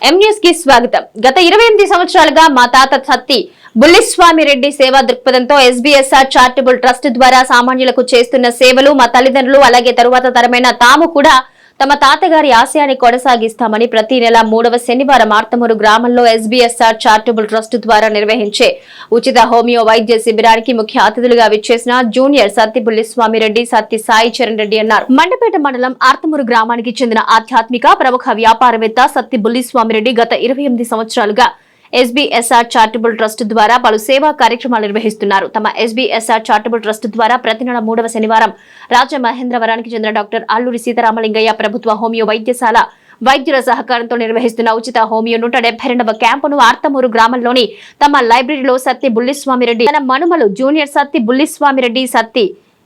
కి స్వాగతం. గత ఇరవై ఎనిమిది సంవత్సరాలుగా మా తాత సత్తి బుల్లిస్వామి రెడ్డి సేవా దృక్పథంతో ఎస్బీఎస్ఆర్ చారిటబుల్ ట్రస్ట్ ద్వారా సామాన్యులకు చేస్తున్న సేవలు మా తల్లిదండ్రులు అలాగే తరువాత తరమైన తాము కూడా తమ తాతగారి ఆశయాన్ని కొనసాగిస్తామని ప్రతి నెల మూడవ శనివారం ఆర్తమూరు గ్రామంలో ఎస్బీఎస్ఆర్ చారిటబుల్ ట్రస్ట్ ద్వారా నిర్వహించే ఉచిత హోమియో వైద్య శిబిరానికి ముఖ్య అతిథులుగా విచ్చేసిన జూనియర్ సత్తి బుల్లిస్వామి రెడ్డి సత్తి సాయి చరణ్ రెడ్డి అన్నారు. మండపేట మండలం ఆర్తమూరు గ్రామానికి చెందిన ఆధ్యాత్మిక ప్రముఖ వ్యాపారవేత్త సత్తి బుల్లిస్వామి రెడ్డి గత ఇరవై ఎనిమిది సంవత్సరాలుగా ఎస్బీఎస్ఆర్ చారిటబుల్ ట్రస్ట్ ద్వారా పలు సేవా కార్యక్రమాలు నిర్వహిస్తున్నారు. తమ ఎస్బీఎస్ఆర్ చారిటబుల్ ట్రస్ట్ ద్వారా ప్రతి నెల మూడవ శనివారం రాజమహేంద్రవరానికి చెందిన డాక్టర్ అల్లూరి సీతారామలింగయ్య ప్రభుత్వ హోమియో వైద్యశాల వైద్యుల సహకారంతో నిర్వహిస్తున్న ఉచిత హోమియో నూట డెబ్బై రెండవ క్యాంపును ఆర్తమూరు గ్రామంలోని తమ లైబ్రరీలో సత్తి బుల్లిస్వామిరెడ్డి తన మనుమలు జూనియర్ సత్తి బుల్లిస్వామిరెడ్డి సత్తి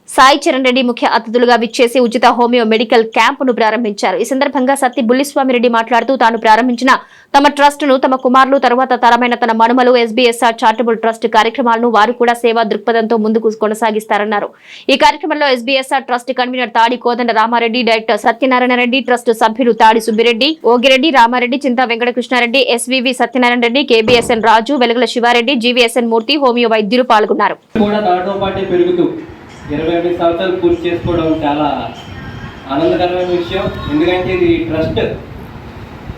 సాయి చరణ్ రెడ్డి ముఖ్య అతిథులుగా విచ్చేసి ఉచిత హోమియో మెడికల్ క్యాంపును ప్రారంభించారు. ఈ సందర్భంగా సత్తి బుల్లిస్వామి రెడ్డి మాట్లాడుతూ తాను ప్రారంభించిన తమ ట్రస్ట్ను తమ కుమారులు తరువాత తరమైన తన మనుమలు ఎస్బీఎస్ఆర్ చారిటబుల్ ట్రస్ట్ కార్యక్రమాలను వారు కూడా సేవా దృక్పథంతో ముందుకు కొనసాగిస్తారన్నారు. ఈ కార్యక్రమంలో SBSR trust convener Tadi Kodanda Rama Reddy director Satyanarayana Reddy trust సభ్యులు తాడి సుబ్బిరెడ్డి ఓగిరెడ్డి రామారెడ్డి చింతా వెంకటకృష్ణారెడ్డి ఎస్వీవి సత్యనారాయణ రెడ్డి కేబీఎస్ఎన్ రాజు వెలుగుల శివారెడ్డి జీవీఎస్ఎన్ మూర్తి హోమియో వైద్యులు పాల్గొన్నారు. ఇరవై ఎనిమిది సంవత్సరాలు పూర్తి చేసుకోవడం చాలా ఆనందకరమైన విషయం. ఎందుకంటే ఇది ట్రస్ట్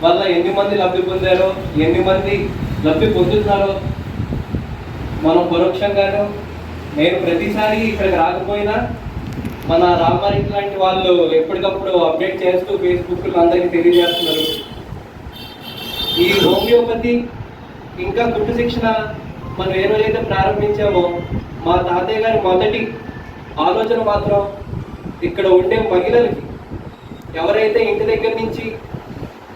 వల్ల ఎన్ని మంది లబ్ధి పొందారో ఎన్ని మంది లబ్ధి పొందుతున్నారో మనం పరోక్షంగాను నేను ప్రతిసారి ఇక్కడికి రాకపోయినా మన రామారెడ్డి లాంటి వాళ్ళు ఎప్పటికప్పుడు అప్డేట్ చేస్తూ ఫేస్బుక్లో అందరికీ తెలియజేస్తున్నారు. ఈ హోమియోపతి ఇంకా గుట్టు శిక్షణ మనం ఏ రోజైతే ప్రారంభించామో మా తాతయ్య గారి మొదటి ఆలోచన మాత్రం ఇక్కడ ఉండే మహిళలకి ఎవరైతే ఇంటి దగ్గర నుంచి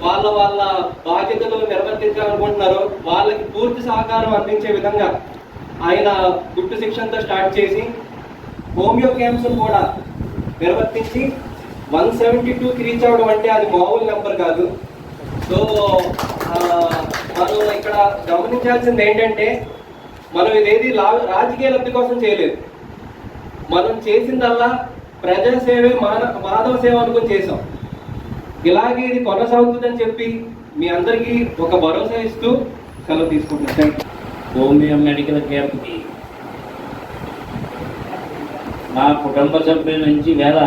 వాళ్ళ వాళ్ళ బాధ్యతలు నిర్వర్తించాలనుకుంటున్నారో వాళ్ళకి పూర్తి సహకారం అందించే విధంగా ఆయన గుట్టు శిక్షణతో స్టార్ట్ చేసి హోమియో క్యాంప్స్ కూడా నిర్వర్తించి వన్ సెవెంటీ టూకి రీచ్ అవ్వడం అంటే అది మామూలు నెంబర్ కాదు. సో మనం ఇక్కడ గమనించాల్సింది ఏంటంటే మనం ఇదేది లా- రాజకీయ లబ్ధి కోసం చేయలేదు. మనం చేసిందల్లా ప్రజా సేవే మాన మాధవ సేవ అనుకుని చేసాం ఇలాగే ఇది కొనసాగుతుందని చెప్పి మీ అందరికీ ఒక భరోసా ఇస్తూ సెలవు తీసుకుంటున్నాను థ్యాంక్ యూ హోమియో మెడికల్ క్యాంప్కి మా కుటుంబ సభ్యుల నుంచి వేళ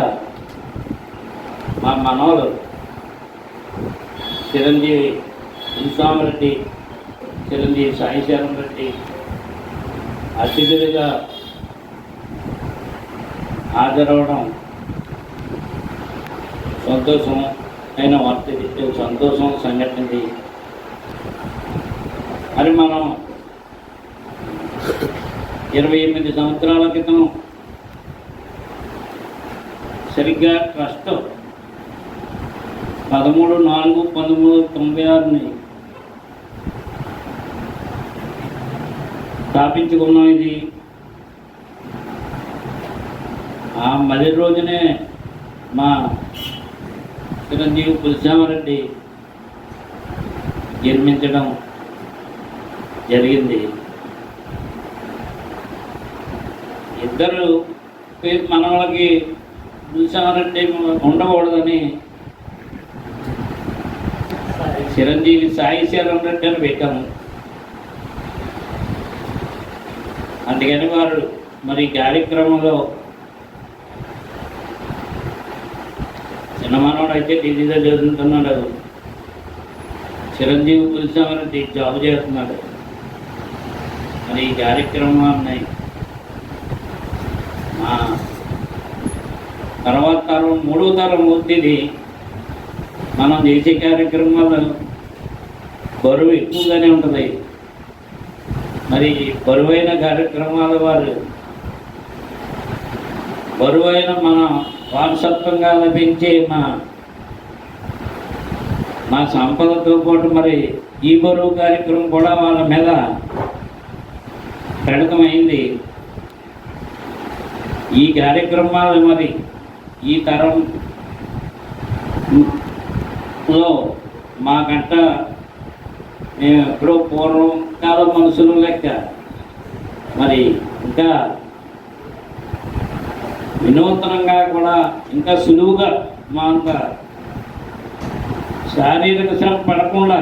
మా మనవలు చిరంజీవి రెడ్డి చిరంజీవి సాయిశరణ్ రెడ్డి అతిథులుగా హాజరవడం సంతోషం అయిన వార్త సంతోషం సంఘటనది. మరి మనం ఇరవై ఎనిమిది సంవత్సరాల క్రితం సరిగ్గా ట్రస్ట్ పదమూడు నాలుగు పంతొమ్మిది తొంభై ఆరుని స్థాపించుకున్నాం ఇది. ఆ మొదటి రోజునే మా చిరంజీవి పులిశామరెడ్డి జన్మించడం జరిగింది. ఇద్దరు పేరు మనవాళ్ళకి చూసామంటే ఉండకూడదని చిరంజీవి సాయి శరణ్ రెడ్డి అని పెట్టాము. అందుకని వారు మరి కార్యక్రమంలో చిన్న మనవాడు అయితే ఢిల్లీలో చదువుతున్నాడు చిరంజీవి పులిసామరెడ్డి జాబ్ చేస్తున్నాడు. మరి ఈ కార్యక్రమాన్ని మా తర్వాత తరం మూడో తరం మూర్తిది మనం చేసే కార్యక్రమాలు బరువు ఎక్కువగానే ఉంటుంది. మరి బరువైన కార్యక్రమాల వారు బరువైన మనం వారసత్వంగా లభించే మా మా సంపదతో పాటు మరి ఈ బరువు కార్యక్రమం కూడా వాళ్ళ మీద పెడకమైంది ఈ కార్యక్రమాలు మరి ఈ తరం లో మాకంట మేము ఎప్పుడో పూర్వం కాలం మనుషులు లెక్క. మరి ఇంకా వినూతనంగా కూడా ఇంకా సులువుగా మా అంత శారీరక శ్రమ పడకుండా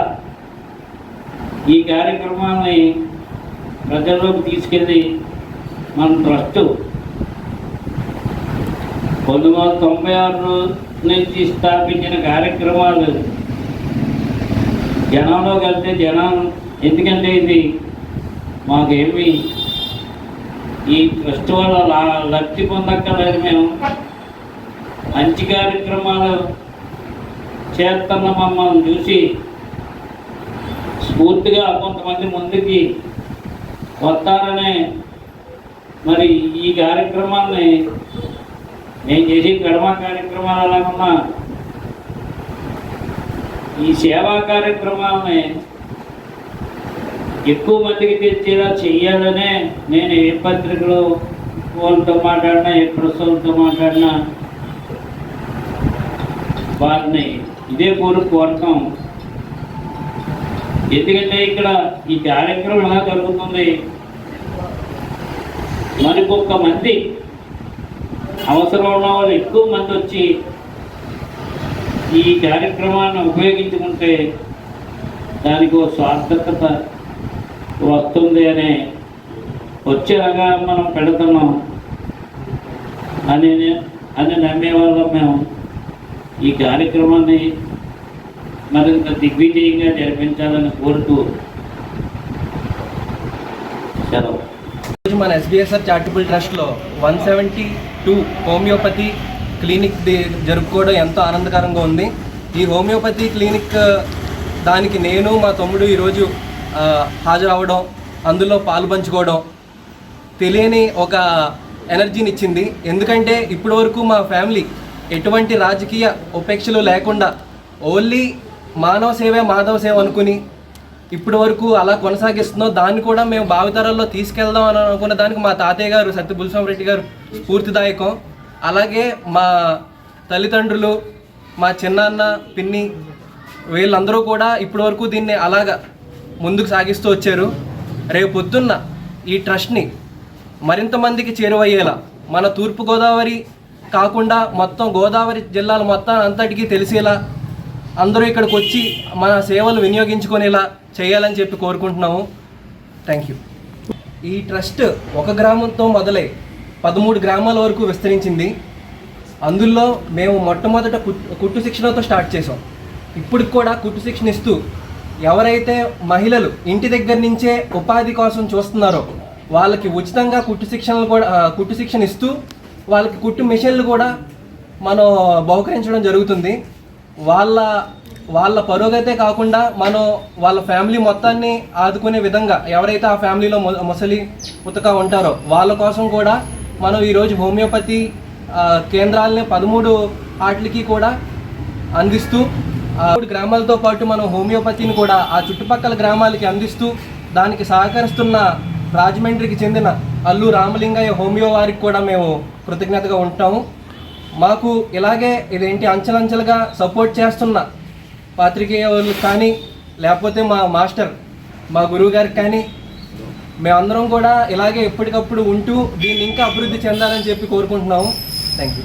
ఈ కార్యక్రమాన్ని ప్రజల్లోకి తీసుకెళ్ళి మన ట్రస్ట్ పంతొమ్మిది వందల తొంభై ఆరు నుంచి స్థాపించిన కార్యక్రమాలు జనంలోకి వెళ్తే జనం ఎందుకంటే ఇది మాకేమి ఈ ట్రస్ట్ వల్ల లబ్ధి పొందక్కర్లేదు మేము. మంచి కార్యక్రమాలు చేస్తున్న మమ్మల్ని చూసి స్ఫూర్తిగా కొంతమంది ముందుకి వస్తారనే మరి ఈ కార్యక్రమాన్ని నేను చేసే గడమ కార్యక్రమాలు అలాగున్నా ఈ సేవా కార్యక్రమాలని ఎక్కువ మందికి తెచ్చేలా చెయ్యాలనే నేను ఏ పత్రికలో వాళ్ళతో మాట్లాడినా ఏ ప్రసవంతో మాట్లాడినా వారిని ఇదే కోరు కోరటం ఎందుకంటే ఇక్కడ ఈ కార్యక్రమం ఎలా జరుగుతుంది? మరికొక మంది అవసరం ఉన్న వాళ్ళు ఎక్కువ మంది వచ్చి ఈ కార్యక్రమాన్ని ఉపయోగించుకుంటే దానికి ఒక స్వార్థకత వస్తుంది అనే వచ్చేలాగా మనం పెడుతున్నాం అని అని నమ్మేవాళ్ళం మేము. ఈ కార్యక్రమాన్ని మరింత దిగ్విజయంగా జరిపించాలని కోరుతూ సెలవు. మన SBSR charitable ట్రస్ట్లో one seventy two homeopathy clinic జరుపుకోవడం ఎంతో ఆనందకరంగా ఉంది. ఈ హోమియోపతి క్లినిక్ దానికి నేను మా తమ్ముడు ఈరోజు హాజరవ్వడం అందులో పాలుపంచుకోవడం తెలియని ఒక ఎనర్జీని ఇచ్చింది ఎందుకంటే ఇప్పటి వరకు మా ఫ్యామిలీ ఎటువంటి రాజకీయ ఉపేక్షలు లేకుండా ఓన్లీ మానవ సేవే మాధవ సేవ అనుకుని ఇప్పటి వరకు అలా కొనసాగిస్తుందో దాన్ని కూడా మేము భావితరాల్లో తీసుకెళ్దాం అని అనుకున్న దానికి మా తాతయ్య గారు సత్య రెడ్డి గారు స్ఫూర్తిదాయకం. అలాగే మా తల్లిదండ్రులు మా చిన్నాన్న పిన్ని వీళ్ళందరూ కూడా ఇప్పటి వరకు దీన్ని అలాగా ముందుకు సాగిస్తూ వచ్చారు. రేపు పొద్దున్న ఈ ట్రస్ట్ని మరింత మందికి చేరువయ్యేలా మన తూర్పుగోదావరి కాకుండా మొత్తం గోదావరి జిల్లాలు మొత్తం అంతటికీ తెలిసేలా అందరూ ఇక్కడికి వచ్చి మన సేవలు వినియోగించుకునేలా చేయాలని చెప్పి కోరుకుంటున్నాము. థ్యాంక్ యూ ఈ ట్రస్ట్ ఒక గ్రామంతో మొదలై పదమూడు గ్రామాల వరకు విస్తరించింది. అందులో మేము మొట్టమొదట కుట్టు కుట్టు శిక్షణతో స్టార్ట్ చేసాం ఇప్పటికి కూడా కుట్టు శిక్షణ ఇస్తూ ఎవరైతే మహిళలు ఇంటి దగ్గర నుంచే ఉపాధి కోసం చూస్తున్నారో వాళ్ళకి ఉచితంగా కుట్టు శిక్షణలు కూడా కుట్టు శిక్షణ ఇస్తూ వాళ్ళకి కుట్టు మిషన్లు కూడా మనం బహుకరించడం జరుగుతుంది. వాళ్ళ వాళ్ళ పరోగతే కాకుండా మనం వాళ్ళ ఫ్యామిలీ మొత్తాన్ని ఆదుకునే విధంగా ఎవరైతే ఆ ఫ్యామిలీలో ముసలి ఉతక ఉంటారో వాళ్ళ కోసం కూడా మనం ఈరోజు హోమియోపతి కేంద్రాలని పదమూడు వాటికి కూడా అందిస్తూ మూడు గ్రామాలతో పాటు మనం హోమియోపతిని కూడా ఆ చుట్టుపక్కల గ్రామాలకి అందిస్తూ దానికి సహకరిస్తున్న రాజమండ్రికి చెందిన అల్లు రామలింగయ్య హోమియో వారికి కూడా మేము కృతజ్ఞతగా ఉంటాము. మాకు ఇలాగే ఇదేంటి అంచెలంచెలుగా సపోర్ట్ చేస్తున్న పాత్రికేయ పాత్రికేయులు కానీ లేకపోతే మా మాస్టర్ మా గురువు గారికి కానీ మేమందరం కూడా ఇలాగే ఎప్పటికప్పుడు ఉంటూ దీన్ని ఇంకా అభివృద్ధి చెందాలని చెప్పి కోరుకుంటున్నాము. Thank you